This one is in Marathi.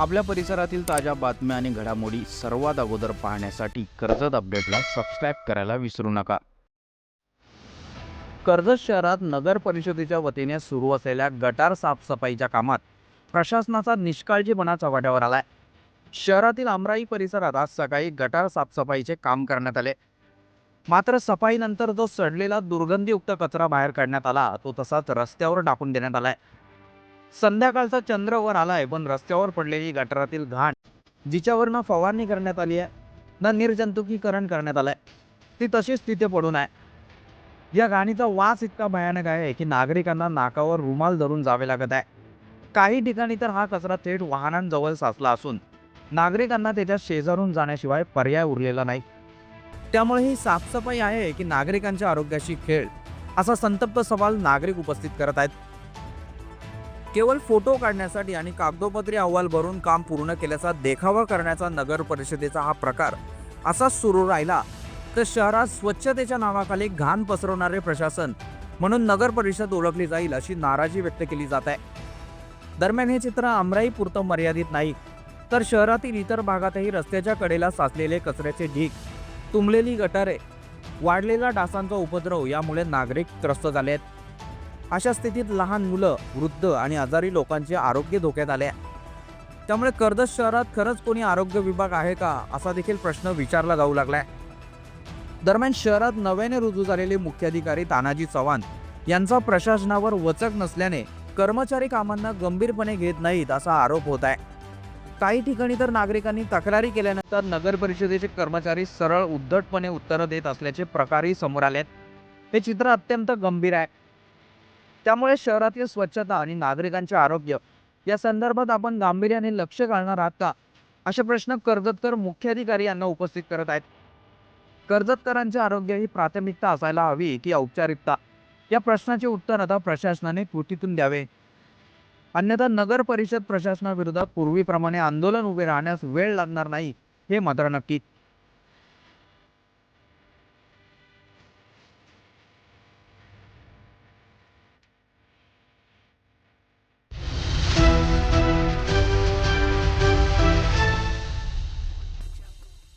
आपल्या परिसरातील ताज्या बातम्या आणि घडामोडी सर्वात अगोदर पाहण्यासाठी कर्जत अपडेटला सबस्क्राईब करायला विसरू नका. कर्जत शहरात नगर परिषदेच्या वतीने सुरू असलेल्या गटार साफसफाईच्या कामात प्रशासनाचा निष्काळजीपणा चव्हाट्यावर आलाय. शहरातील आमराई परिसरात आज सकाळी गटार साफसफाईचे काम करण्यात आले. मात्र सफाईनंतर जो सडलेला दुर्गंधीयुक्त कचरा बाहेर काढण्यात आला तो तसाच रस्त्यावर टाकून देण्यात आलाय. संध्याकाळचा चंद्र वर आलाय पण रस्त्यावर पडलेली गटारातील घाण जिच्यावर न फवारणी करण्यात आली आहे ना निर्जंतुकीकरण करण्यात आलंय. ती तशीच तिथे पडून आहे. या घाणीचा वास इतका भयानक आहे की नागरिकांना नाकावर रुमाल धरून जावे लागत आहे. काही ठिकाणी तर हा कचरा थेट वाहनांजवळ साचला असून नागरिकांना त्याच्या शेजारून जाण्याशिवाय पर्याय उरलेला नाही. त्यामुळे ही साफसफाई आहे की नागरिकांच्या आरोग्याशी खेळ असा संतप्त सवाल नागरिक उपस्थित करत आहेत. केवळ फोटो काढण्यासाठी आणि कागदोपत्री अहवाल भरून काम पूर्ण केल्याचा देखावा करण्याचा नगर परिषदेचा हा प्रकार असाच सुरू राहिला तर शहरात स्वच्छतेच्या नावाखाली घाण पसरवणारे प्रशासन म्हणून नगर परिषद ओळखली जाईल अशी नाराजी व्यक्त केली जात आहे. दरम्यान हे चित्र अमराई पुरतं मर्यादित नाही तर शहरातील इतर भागातही रस्त्याच्या कडेला साचलेले कचऱ्याचे ढीक तुंबलेली गटारे वाढलेला डासांचा उपद्रव यामुळे नागरिक त्रस्त झाले आहेत. अशा स्थितीत लहान मुलं वृद्ध आणि आजारी लोकांचे आरोग्य धोक्यात आले आहे. त्यामुळे कर्जत शहरात खरंच कोणी आरोग्य विभाग आहे का असा देखील प्रश्न विचारला जाऊ लागलाय. दरम्यान शहरात नव्याने रुजू झालेले मुख्याधिकारी तानाजी चव्हाण यांचा प्रशासनावर वचक नसल्याने कर्मचारी कामांना गंभीरपणे घेत नाहीत असा आरोप होत आहे. काही ठिकाणी तर नागरिकांनी तक्रारी केल्यानंतर नगर परिषदेचे कर्मचारी सरळ उद्धटपणे उत्तरं देत असल्याचे प्रकारही समोर आले हे चित्र अत्यंत गंभीर आहे. त्यामुळे शहरातील स्वच्छता आणि नागरिकांचे आरोग्य या संदर्भात आपण गांभीर्याने लक्ष घालणार आहात का? असे प्रश्न कर्जतकर मुख्याधिकारी यांना उपस्थित करत आहेत. कर्जतकरांचे आरोग्य ही प्राथमिकता असायला हवी की औपचारिकता? या प्रश्नाचे उत्तर आता प्रशासनाने कृतीतून द्यावे. अन्यथा नगर परिषद प्रशासनाविरोधात पूर्वीप्रमाणे आंदोलन उभे राहण्यास वेळ लागणार नाही हे मात्र नक्की